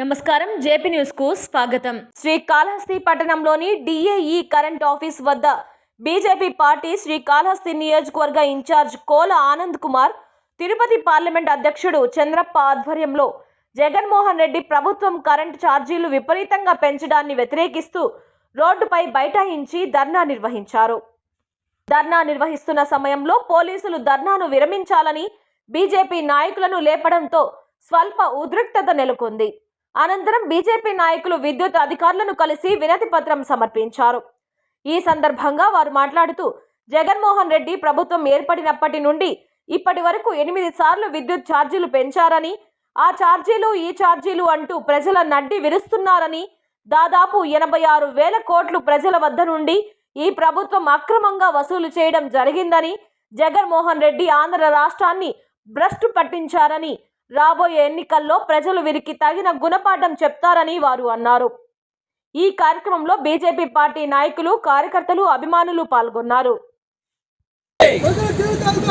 నమస్కారం జేపీ న్యూస్కు స్వాగతం శ్రీకాళహస్తి పట్టణంలోని డిఏఈ కరెంట్ ఆఫీస్ వద్ద బీజేపీ పార్టీ శ్రీకాళహస్తి నియోజకవర్గ ఇన్ఛార్జ్ కోల ఆనంద్ కుమార్ తిరుపతి పార్లమెంట్ అధ్యక్షుడు చంద్రప్ప ఆధ్వర్యంలో జగన్మోహన్ రెడ్డి ప్రభుత్వం కరెంట్ ఛార్జీలు విపరీతంగా పెంచడాన్ని వ్యతిరేకిస్తూ రోడ్డుపై బైఠాయించి ధర్నా నిర్వహించారు. ధర్నా నిర్వహిస్తున్న సమయంలో పోలీసులు ధర్నాను విరమించాలని బీజేపీ నాయకులను లేపడంతో స్వల్ప ఉద్రిక్తత నెలకొంది. అనంతరం బీజేపీ నాయకులు విద్యుత్ అధికారులను కలిసి వినతి పత్రం సమర్పించారు. ఈ సందర్భంగా వారు మాట్లాడుతూ జగన్మోహన్ రెడ్డి ప్రభుత్వం ఏర్పడినప్పటి నుండి ఇప్పటి వరకు ఎనిమిది సార్లు విద్యుత్ ఛార్జీలు పెంచారని ఆ ఛార్జీలు ఈ ఛార్జీలు అంటూ ప్రజల నడ్డి విరుస్తున్నారని దాదాపు ఎనభై ఆరు వేల కోట్లు ప్రజల వద్ద నుండి ఈ ప్రభుత్వం అక్రమంగా వసూలు చేయడం జరిగిందని జగన్మోహన్ రెడ్డి ఆంధ్ర రాష్ట్రాన్ని భ్రష్టు పట్టించారని రాబోయే ఎన్నికల్లో ప్రజలు వీరికి తగిన గుణపాఠం చెప్తారని వారు అన్నారు. ఈ కార్యక్రమంలో బీజేపీ పార్టీ నాయకులు కార్యకర్తలు అభిమానులు పాల్గొన్నారు. ప్రజల జీవితాలతో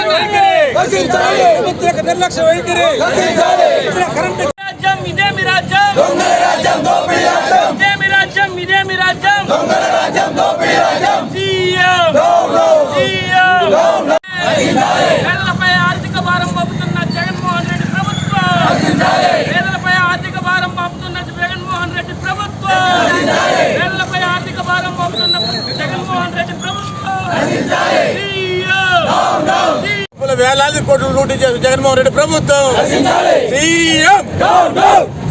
మిత్రకు నిర్లక్ష్య వైఖరి రాజ్యం ఇదే మీ రాజ్యం దొంగల రాజ్యం దోపిడీ రాజ్యం ఇదే మీ రాజ్యం దొంగల రాజ్యం దోపిడీ రాజ్యం డబ్బుల వేలాది కోట్లు లూటీ చేసిన జగన్మోహన్ రెడ్డి ప్రభుత్వం CM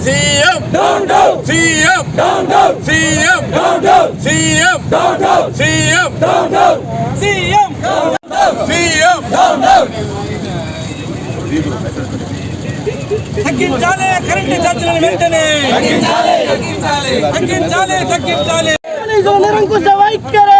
CM CM CM CM CM CM CM తగ్గించాలి కరెంటు ఛార్జీలను వెంటనే తగ్గించాలి తగ్గించాలి నిరంకుశ వైఖరి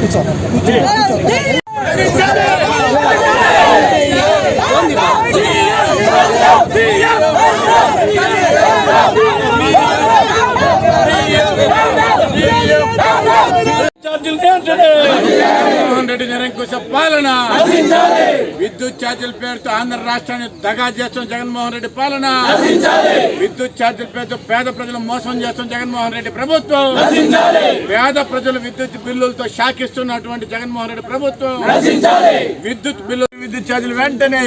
కూర్చో. కూర్చో జగన్మోహన్ రెడ్డి నిరంకుశ పాలన. విద్యుత్ ఛార్జీల పేరుతో ఆంధ్ర రాష్ట్రాన్ని దగా చేస్తున్న జగన్మోహన్ రెడ్డి పాలన. విద్యుత్ ఛార్జీల పేరుతో పేద ప్రజలు మోసం చేస్తున్న జగన్మోహన్ రెడ్డి ప్రభుత్వం. పేద ప్రజలు విద్యుత్ బిల్లులతో షాకిస్తున్నటువంటి జగన్మోహన్ రెడ్డి ప్రభుత్వం. విద్యుత్ బిల్లు విద్యుత్ ఛార్జీలు వెంటనే.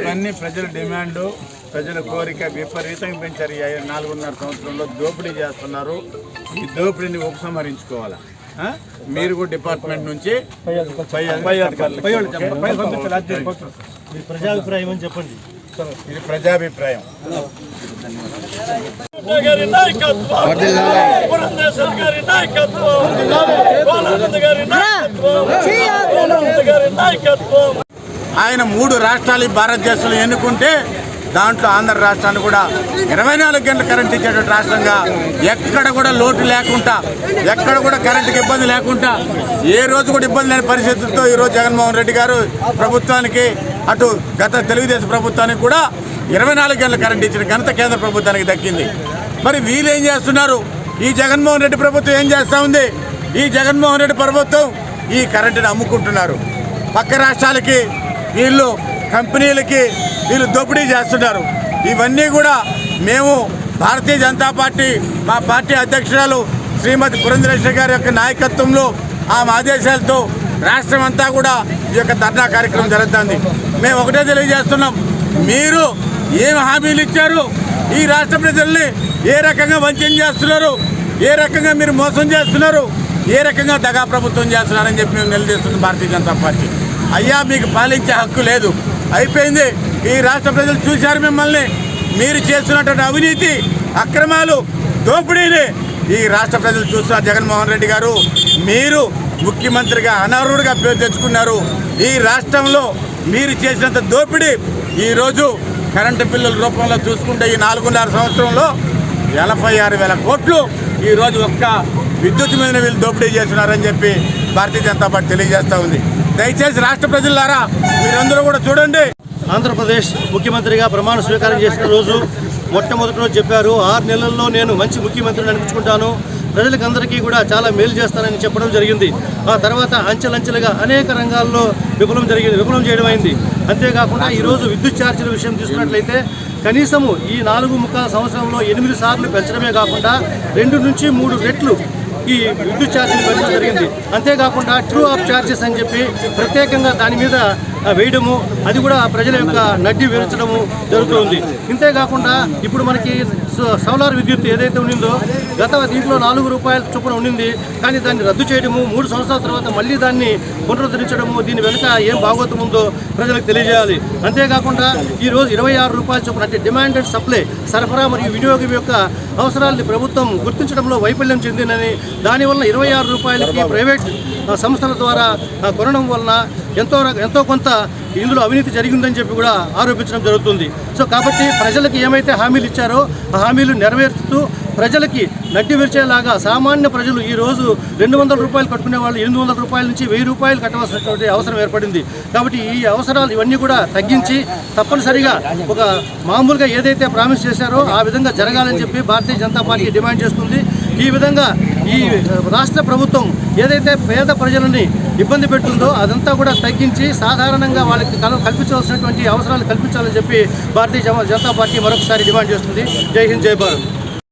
ఇవన్నీ ప్రజల డిమాండ్. ప్రజల కోరిక విపరీతంగా పెంచారు. నాలుగున్నర సంవత్సరంలో దోపిడీ చేస్తున్నారు. ఈ దోపిడీని ఉపసంహరించుకోవాలా? మీరు కూడా డిపార్ట్మెంట్ నుంచి ప్రజాభిప్రాయం అని చెప్పండి ఇది ప్రజాభిప్రాయం. గారి నాయకత్వం పురంధేశ్వరి గారి నాయకత్వం గోలానంద గారి నాయకత్వం గోలానంద గారి నాయకత్వం ఆయన మూడు రాష్ట్రాలు భారతదేశంలో ఎన్నుకుంటే దాంట్లో ఆంధ్ర రాష్ట్రాన్ని కూడా ఇరవై నాలుగు గంటల కరెంట్ ఇచ్చేటువంటి రాష్ట్రంగా ఎక్కడ కూడా లోటు లేకుండా ఎక్కడ కూడా కరెంటుకి ఇబ్బంది లేకుండా ఏ రోజు కూడా ఇబ్బంది లేని పరిస్థితులతో ఈరోజు జగన్మోహన్ రెడ్డి గారు ప్రభుత్వానికి అటు గత తెలుగుదేశం ప్రభుత్వానికి కూడా ఇరవై నాలుగు గంటల కరెంట్ ఇచ్చిన ఘనత కేంద్ర ప్రభుత్వానికి దక్కింది. మరి వీళ్ళు ఏం చేస్తున్నారు? ఈ జగన్మోహన్ రెడ్డి ప్రభుత్వం ఏం చేస్తూ ఉంది? ఈ జగన్మోహన్ రెడ్డి ప్రభుత్వం ఈ కరెంటుని అమ్ముకుంటున్నారు. పక్క రాష్ట్రాలకి వీళ్ళు కంపెనీలకి వీళ్ళు దోపిడీ చేస్తున్నారు. ఇవన్నీ కూడా మేము భారతీయ జనతా పార్టీ మా పార్టీ అధ్యక్షురాలు శ్రీమతి పురంధరేశ్వరి గారి యొక్క నాయకత్వంలో ఆమె ఆదేశాలతో రాష్ట్రం అంతా కూడా ఈ యొక్క ధర్నా కార్యక్రమం జరుగుతుంది. మేము ఒకటే తెలియజేస్తున్నాం. మీరు ఏం హామీలు ఇచ్చారు? ఈ రాష్ట్ర ప్రజల్ని ఏ రకంగా వంచన చేస్తున్నారు? ఏ రకంగా మీరు మోసం చేస్తున్నారు? ఏ రకంగా దగా ప్రభుత్వం చేస్తున్నారని చెప్పి మేము నిలదీస్తుంది భారతీయ జనతా పార్టీ. అయ్యా మీకు పాలించే హక్కు లేదు. అయిపోయింది. ఈ రాష్ట్ర ప్రజలు చూశారు మిమ్మల్ని. మీరు చేస్తున్నటువంటి అవినీతి అక్రమాలు దోపిడీని ఈ రాష్ట్ర ప్రజలు చూస్తున్నారు జగన్మోహన్ రెడ్డి గారు మీరు ముఖ్యమంత్రిగా అనర్హుడిగా పేరు తెచ్చుకున్నారు. ఈ రాష్ట్రంలో మీరు చేసినంత దోపిడీ ఈరోజు కరెంటు బిల్లుల రూపంలో చూసుకుంటే ఈ నాలుగున్నర సంవత్సరంలో ఎనభై ఆరు వేల కోట్లు ఈరోజు ఒక్క విద్యుత్ మీద వీళ్ళు దోపిడీ చేస్తున్నారని చెప్పి భారతీయ జనతా పార్టీ తెలియజేస్తూ ఉంది. దయచేసి రాష్ట్ర ప్రజలారా మీరందరూ కూడా చూడండి. ఆంధ్రప్రదేశ్ ముఖ్యమంత్రిగా ప్రమాణ స్వీకారం చేసిన రోజు మొట్టమొదటి రోజు చెప్పారు. ఆరు నెలల్లో నేను మంచి ముఖ్యమంత్రిని అనిపించుకుంటాను. ప్రజలకు అందరికీ కూడా చాలా మేలు చేస్తానని చెప్పడం జరిగింది. ఆ తర్వాత అంచెలంచెలుగా అనేక రంగాల్లో విఫలం జరిగింది విఫలం చేయడం అయింది. అంతేకాకుండా ఈరోజు విద్యుత్ ఛార్జీల విషయం తీసుకున్నట్లయితే కనీసము ఈ నాలుగు ముక్కాల సంవత్సరంలో ఎనిమిది సార్లు పెంచడమే కాకుండా రెండు నుంచి మూడు రెట్లు ఈ విద్యుత్ ఛార్జీలు పెంచడం జరిగింది. అంతేకాకుండా ట్రూ ఆఫ్ ఛార్జెస్ అని చెప్పి ప్రత్యేకంగా దాని మీద వేయడము అది కూడా ప్రజల యొక్క నడ్డి విరచడము జరుగుతుంది. ఇంతేకాకుండా ఇప్పుడు మనకి సోలార్ విద్యుత్ ఏదైతే ఉండిందో గత దీంట్లో నాలుగు రూపాయల చొప్పున ఉండింది. కానీ దాన్ని రద్దు చేయడము మూడు సంవత్సరాల తర్వాత మళ్ళీ దాన్ని పునరుద్ధరించడము దీని వెనుక ఏం భాగవతం ఉందో ప్రజలకు తెలియజేయాలి. అంతేకాకుండా ఈ రోజు ఇరవై ఆరు రూపాయల చొప్పున అంటే డిమాండ్ అండ్ సప్లై సరఫరా మరియు వినియోగం యొక్క అవసరాలని ప్రభుత్వం గుర్తించడంలో వైఫల్యం చెందిందని దానివల్ల ఇరవై ఆరు రూపాయలకి ప్రైవేట్ సంస్థల ద్వారా కొనడం వలన ఎంతో ఎంతో కొంత ఇందులో అవినీతి జరిగిందని చెప్పి కూడా ఆరోపించడం జరుగుతుంది. సో కాబట్టి ప్రజలకు ఏమైతే హామీలు ఇచ్చారో ఆ హామీలు నెరవేరుస్తూ ప్రజలకి నడ్డి విరిచేలాగా సామాన్య ప్రజలు ఈరోజు రెండు వందల రూపాయలు కట్టుకునే వాళ్ళు ఎనిమిది వందల రూపాయల నుంచి వెయ్యి రూపాయలు కట్టవలసినటువంటి అవసరం ఏర్పడింది. కాబట్టి ఈ అవసరాలు ఇవన్నీ కూడా తగ్గించి తప్పనిసరిగా ఒక మామూలుగా ఏదైతే ప్రామిస్ చేశారో ఆ విధంగా జరగాలని చెప్పి భారతీయ జనతా పార్టీ డిమాండ్ చేస్తుంది. ఈ విధంగా ఈ రాష్ట్ర ప్రభుత్వం ఏదైతే పేద ప్రజలని ఇబ్బంది పెడుతుందో అదంతా కూడా తగ్గించి సాధారణంగా వాళ్ళకి కల- కల్పించవలసినటువంటి అవసరాలు కల్పించాలని చెప్పి భారతీయ జనతా పార్టీ మరొకసారి డిమాండ్ చేస్తుంది. జై హింద్ జై భారత్.